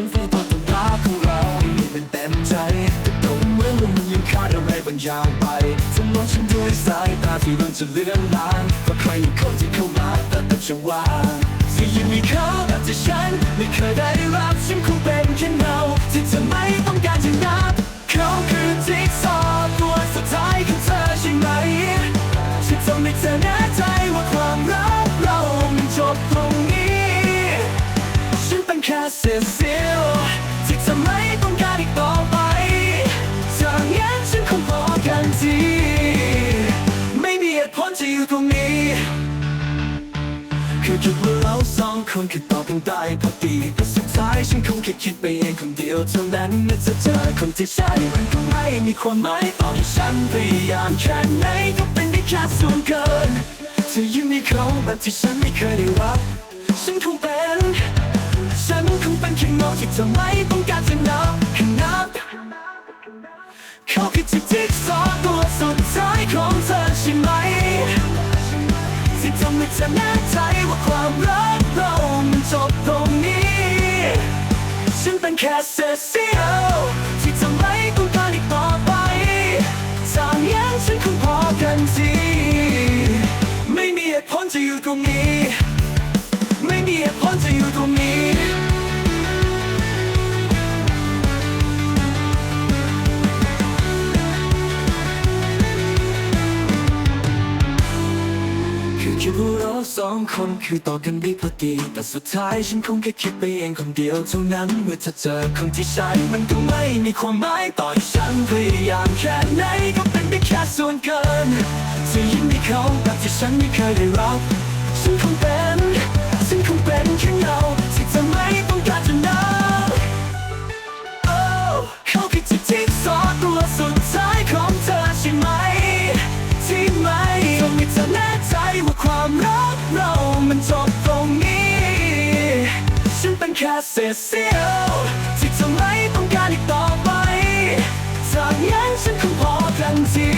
ฉันเฝ้าตอนรักของเราไม่เป็นเต็มใจแต่ตรงเมื่อลมยังขาดอะไรบางอย่างไปเธอมองฉันด้วยสายตาที่มันจะเลือนลางเพราะใครอีกคนที่เข้ามาแต่แต่จังหวะที่ยังมีเขาแบบที่ฉันไม่เคยได้รับฉันคงเป็นแค่เงาที่เธอไม่ต้องการจะนับเขาคือจิ๊กซอว์ตัวสุดท้ายของเธอใช่ไหมฉันทำให้เธอแน่ใจว่าความรักเรามันจบตรงนี้ฉั คือคิดว่าเราสองคนคือต่อกันได้พอดีแต่สุดท้ายฉันคงแค่คิดไปเองคนเดียวเท่านั้นเมื่อจะเจอคนที่ใช่มันก็ไม่มีความหมายต่อให้ฉันพยายามแค่ไหนก็เป็นได้แค่ส่วนเกินเธอยังมีเขาแบบที่ฉันไม่เคยได้รับฉันคงเป็น ฉันคงเป็นแค่เงาที่เธอไม่ต้องการจะนับ ที่ทำแน่ใจว่าความรักเรามันจบตรงนี้ ฉันเป็นแค่เศษเสี้ยวที่จะไม่ต้องการอีกต่อไปสามแยงฉันคงพอกันทีไม่มีเหตุผลจะอยู่ตรงนี้ ไม่มีเหตุผลจะอยู่ตรงนี้ สองคนคือต่อกันได้พอดีแต่สุดท้ายฉันคงแค่คิดไปเองคนเดียวเท่านั้นเมื่อเธอเจอคนที่ใช่มันก็ไม่มีความหมายต่อให้ฉันพยายามแค่ไหนก็เป็นได้แค่ส่วนเกินจะยิ่งมีเขาแบบที่ฉันไม่เคยได้รับฉันคงเป็น แค่เศษเสี้ยวที่เธอไม่ต้องการอีกต่อไป จากนั้นฉันคงพอกันที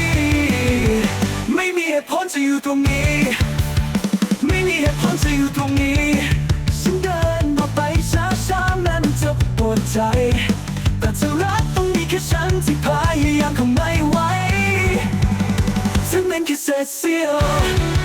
ไม่มีเหตุผลจะอยู่ตรงนี้ ไม่มีเหตุผลจะอยู่ตรงนี้ ฉันเดินออกไปช้าๆนั้นจะปวดใจ แต่เธอรักต้องมีแค่ฉันที่พยายามคงไม่ไหวฉันเป็นแค่เศษเสี้ยว